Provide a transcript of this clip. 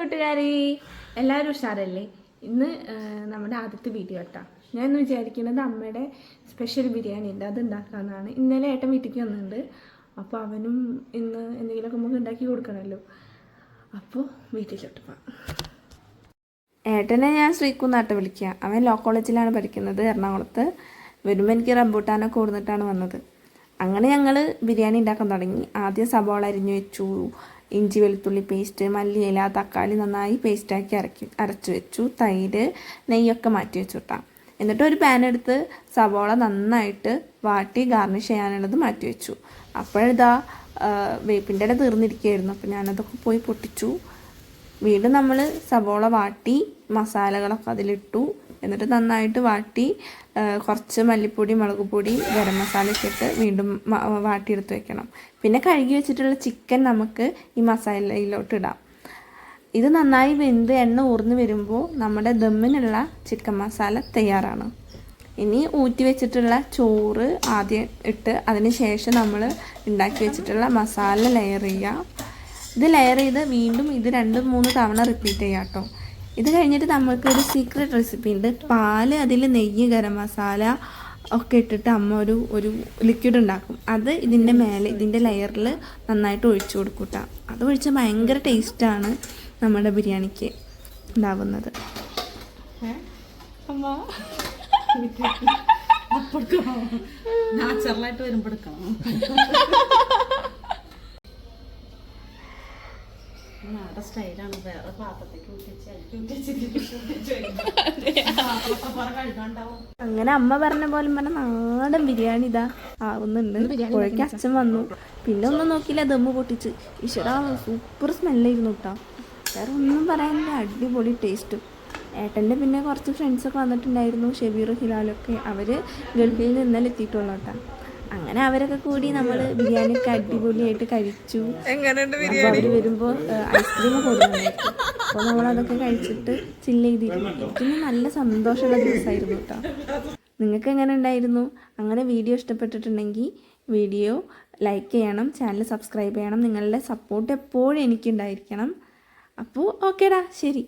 കൂട്ടുകാരി എല്ലാവരും ഉഷാറല്ലേ? ഇന്ന് നമ്മുടെ ആദ്യത്തെ വീഡിയോ കേട്ടോ. ഞാൻ ഇന്ന് വിചാരിക്കുന്നത് അമ്മയുടെ സ്പെഷ്യൽ ബിരിയാണി ഉണ്ട്. അത് ഉണ്ടാക്കാമെന്നാണ്. ഇന്നലെ ഏട്ടൻ വീട്ടിലേക്ക് വന്നിട്ടുണ്ട്. അപ്പോൾ അവനും ഇന്ന് എന്തെങ്കിലുമൊക്കെ നമുക്ക് ഉണ്ടാക്കി കൊടുക്കണമല്ലോ. അപ്പോൾ വീട്ടിലോട്ട് പോകാം ഏട്ടനെ ഞാൻ ശ്രീകുന്നാട്ട് വിളിക്കുക അവൻ ലോ കോളേജിലാണ് പഠിക്കുന്നത്. എറണാകുളത്ത്. വരുമ്പോൾ എനിക്ക് റംബൂട്ടാനൊക്കെ കൊടുത്തിട്ടാണ് വന്നത്. അങ്ങനെ ഞങ്ങൾ ബിരിയാണി ഉണ്ടാക്കാൻ തുടങ്ങി. ആദ്യം സബോള അരിഞ്ഞു വെച്ചു. ഇഞ്ചി വെളുത്തുള്ളി പേസ്റ്റ് മല്ലിയില തക്കാളി നന്നായി പേസ്റ്റാക്കി അരക്കി അരച്ചു വെച്ചു. തൈര് നെയ്യൊക്കെ മാറ്റി വെച്ചു കിട്ടാം എന്നിട്ട് ഒരു പാൻ എടുത്ത് സബോള നന്നായിട്ട് വാട്ടി ഗാർണിഷ് ചെയ്യാനുള്ളത് മാറ്റി വെച്ചു. അപ്പോഴിതാ വേപ്പിന്റെ ഇല തീർന്നിരിക്കുകയായിരുന്നു. അപ്പോൾ ഞാനതൊക്കെ പോയി പൊട്ടിച്ചു. വീണ്ടും നമ്മൾ സവോള വാട്ടി മസാലകളൊക്കെ അതിലിട്ടു. എന്നിട്ട് നന്നായിട്ട് വാട്ടി കുറച്ച് മല്ലിപ്പൊടി മുളക് പൊടി ഗരം മസാല ഇട്ടിട്ട് ഇട്ട് വീണ്ടും വാട്ടിയെടുത്ത് വെക്കണം. പിന്നെ കഴുകി വെച്ചിട്ടുള്ള ചിക്കൻ നമുക്ക് ഈ മസാലയിലോട്ട് ഇടാം. ഇത് നന്നായി വെന്ത് എണ്ണ ഊർന്ന് വരുമ്പോൾ നമ്മുടെ ദമ്മിനുള്ള ചിക്കൻ മസാല തയ്യാറാണ്. ഇനി ഊറ്റി വെച്ചിട്ടുള്ള ചോറ് ആദ്യം ഇട്ട് അതിന് ശേഷം നമ്മൾ ഉണ്ടാക്കി വെച്ചിട്ടുള്ള മസാല ലെയർ ചെയ്യുക. ഇത് ലെയർ ചെയ്ത് വീണ്ടും ഇത് രണ്ട് മൂന്ന് തവണ റിപ്പീറ്റ് ചെയ്യാം കേട്ടോ. ഇത് കഴിഞ്ഞിട്ട് നമ്മൾക്ക് ഒരു സീക്രട്ട് റെസിപ്പി ഉണ്ട്. പാൽ അതിൽ നെയ്യ് ഗരം മസാല ഒക്കെ ഇട്ടിട്ട് അമ്മ ഒരു ഒരു ലിക്വിഡ് ഉണ്ടാക്കും. അത് ഇതിന്റെ മേലെ ഇതിന്റെ ലെയറിൽ നന്നായിട്ട് ഒഴിച്ചു കൊടുക്കൂട്ട. അത് ഒഴിച്ചാൽ ഭയങ്കര ടേസ്റ്റാണ് നമ്മുടെ ബിരിയാണിക്ക് ഉണ്ടാവുന്നത്. അമ്മ? നാച്ചുറലായിട്ട് വരുമ്പോ സ്റ്റൈലാണ് വേറെ പാത്രത്തേക്ക് അങ്ങനെ അമ്മ പറഞ്ഞ പോലെ പറഞ്ഞ നാടൻ ബിരിയാണി ഇതാ. ആവുന്നുണ്ട് കോഴിക്ക് അച്ഛൻ വന്നു. പിന്നെ ഒന്നും നോക്കിയില്ല ദമ്മ് പൊട്ടിച്ച്. ഈശ്വരാ സൂപ്പർ സ്മെല്ലായിരുന്നു കേട്ടോ വേറെ ഒന്നും പറയാനില്ല. അടിപൊളി ടേസ്റ്റ് ഏട്ടന്റെ പിന്നെ കുറച്ച് ഫ്രണ്ട്സൊക്കെ വന്നിട്ടുണ്ടായിരുന്നു. ഷെബീർ ഹിലാലൊക്കെ അവർ ഗൾഫിൽ നിന്ന് ഇന്നലെ എത്തിയിട്ടുള്ളൂ കേട്ടോ അങ്ങനെ അവരൊക്കെ കൂടി നമ്മൾ ബിരിയാണി ഒക്കെ അടിപൊളിയായിട്ട് കഴിച്ചു. അപ്പോൾ അവർ വരുമ്പോൾ ഐസ്ക്രീം കൊടുക്കണം അപ്പോൾ നമ്മളതൊക്കെ കഴിച്ചിട്ട് ചില്ല് ചെയ്തിരുന്നു എനിക്കിന്ന് നല്ല സന്തോഷമുള്ള ദിവസമായിരുന്നു കേട്ടോ. നിങ്ങൾക്ക് എങ്ങനെ ഉണ്ടായിരുന്നു? അങ്ങനെ വീഡിയോ ഇഷ്ടപ്പെട്ടിട്ടുണ്ടെങ്കിൽ വീഡിയോ ലൈക്ക് ചെയ്യണം ചാനൽ സബ്സ്ക്രൈബ് ചെയ്യണം. നിങ്ങളുടെ സപ്പോർട്ട് എപ്പോഴും എനിക്കുണ്ടായിരിക്കണം. അപ്പോൾ ഓക്കേടാ ശരി.